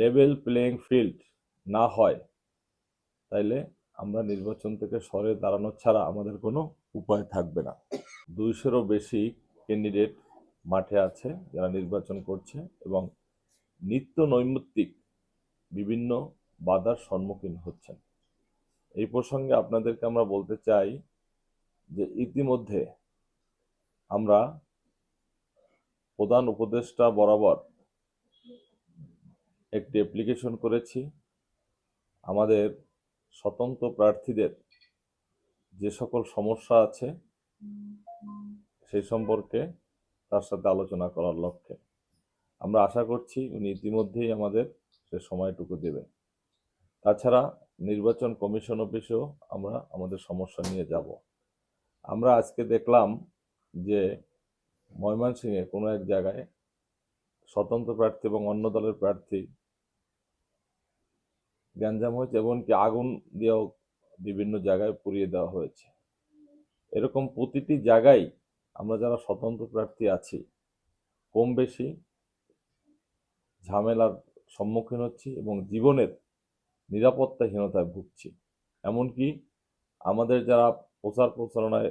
Level playing field না হয়, তাইলে আমরা নির্বাচন থেকে সরে দাঁড়ানো ছাড়া আমাদের কোনো উপায় থাকবে না। দুইশোরও বেশি ক্যান্ডিডেট মাঠে আছে যারা নির্বাচন করছে এবং নিত্য নৈমিত্তিক বিভিন্ন বাধার সম্মুখীন হচ্ছেন। এই প্রসঙ্গে আপনাদেরকে আমরা বলতে চাই যে ইতিমধ্যে আমরা প্রধান উপদেষ্টা বরাবর একটি অ্যাপ্লিকেশন করেছি। আমাদের স্বতন্ত্র প্রার্থীদের যে সকল সমস্যা আছে, সেই সম্পর্কে তার সাথে আলোচনা করার লক্ষ্যে। আমরা আশা করছি উনি ইতিমধ্যেই আমাদের সে সময়টুকু দেবেন। তাছাড়া নির্বাচন কমিশন অফিসেও আমরা আমাদের সমস্যা নিয়ে যাব। আমরা আজকে দেখলাম যে ময়মনসিংহে কোনো এক জায়গায় স্বতন্ত্র প্রার্থী এবং অন্য দলের প্রার্থী গ্যাঞ্জাম হয়েছে, এমনকি আগুন দিয়েও বিভিন্ন জায়গায় পুড়িয়ে দেওয়া হয়েছে। এরকম প্রতিটি জায়গায় আমরা যারা স্বতন্ত্র প্রার্থী আছি, কম বেশি ঝামেলার সম্মুখীন হচ্ছি এবং জীবনের নিরাপত্তাহীনতায় ভুগছি। এমনকি আমাদের যারা প্রচার প্রচারণায়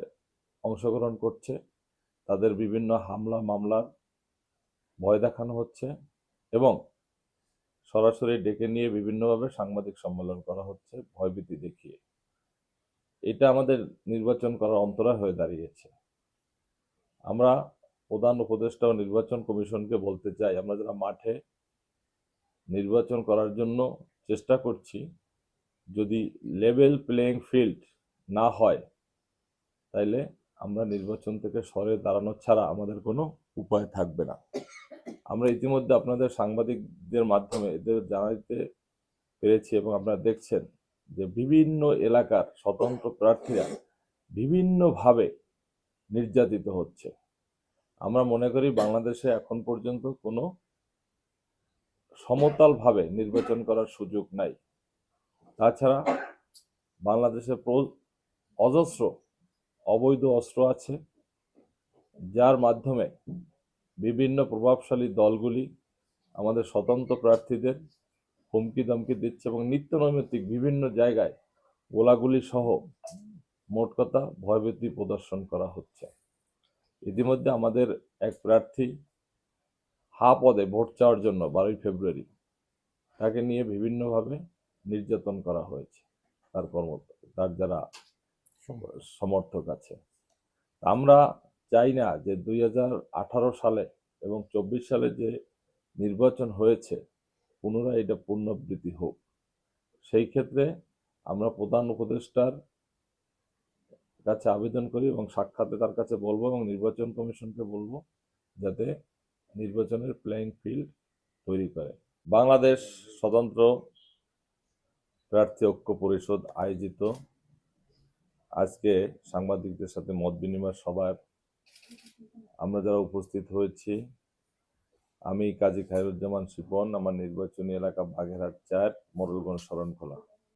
অংশগ্রহণ করছে, তাদের বিভিন্ন হামলা, মামলার ভয় দেখানো হচ্ছে এবং সরাসরি ডেকে নিয়ে বিভিন্নভাবে সাংবাদিক সম্মেলন করা হচ্ছে, ভয়ভীতি দেখিয়ে। এটা আমাদের নির্বাচন করার অন্তরায় হয়ে দাঁড়িয়েছে। আমরা প্রধান উপদেষ্টা ও নির্বাচন কমিশনকে বলতে চাই, আমরা যারা মাঠে নির্বাচন করার জন্য চেষ্টা করছি, যদি লেভেল প্লেয়িং ফিল্ড না হয়, তাইলে আমরা নির্বাচন থেকে সরে দাঁড়ানো ছাড়া আমাদের কোনো উপায় থাকবে না। আমরা ইতিমধ্যে আপনাদের সাংবাদিকদের মাধ্যমে এদের জানাতে পেরেছি এবং আপনারা দেখছেন যে বিভিন্ন এলাকার স্বতন্ত্র প্রার্থীরা বিভিন্নভাবে নির্যাতিত হচ্ছে। আমরা মনে করি বাংলাদেশে এখন পর্যন্ত কোনো সমতলভাবে নির্বাচন করার সুযোগ নাই। তাছাড়া বাংলাদেশে অজস্র অবৈধ অস্ত্র আছে, যার মাধ্যমে বিভিন্ন প্রভাবশালী দলগুলি আমাদের স্বতন্ত্র প্রার্থীদের হুমকি দমকি দিচ্ছে এবং নিত্য নৈমিত্তিক বিভিন্ন জায়গায় গোলাগুলি সহ মোট কথা ভয়ভীতি প্রদর্শন করা হচ্ছে। ইতিমধ্যে আমাদের এক প্রার্থী হা পদে ভোট চাওয়ার জন্য বারোই ফেব্রুয়ারি তাকে নিয়ে বিভিন্নভাবে নির্যাতন করা হয়েছে। তার কর্ম তার যারা সমর্থক। আছে। আমরা চাই না যে দুই সালে এবং চব্বিশ সালে যে নির্বাচন হয়েছে, পুনরায় এটা পুনরাবৃত্তি হোক। সেই ক্ষেত্রে আমরা প্রধান উপদেষ্টার কাছে আবেদন করি এবং সাক্ষাতে তার কাছে বলব এবং নির্বাচন কমিশনকে বলব যাতে নির্বাচনের প্লেইং ফিল্ড তৈরি করে। বাংলাদেশ স্বতন্ত্র প্রার্থী ঐক্য পরিষদ আয়োজিত আজকে সাংবাদিকদের সাথে মত বিনিময় সভায় আমরা যারা উপস্থিত হয়েছি, আমি কাজী খায়রুজ্জামান শিপন, আমার নির্বাচনী এলাকা বাঘেরহাট চার মোরলগঞ্জ শরণখোলা।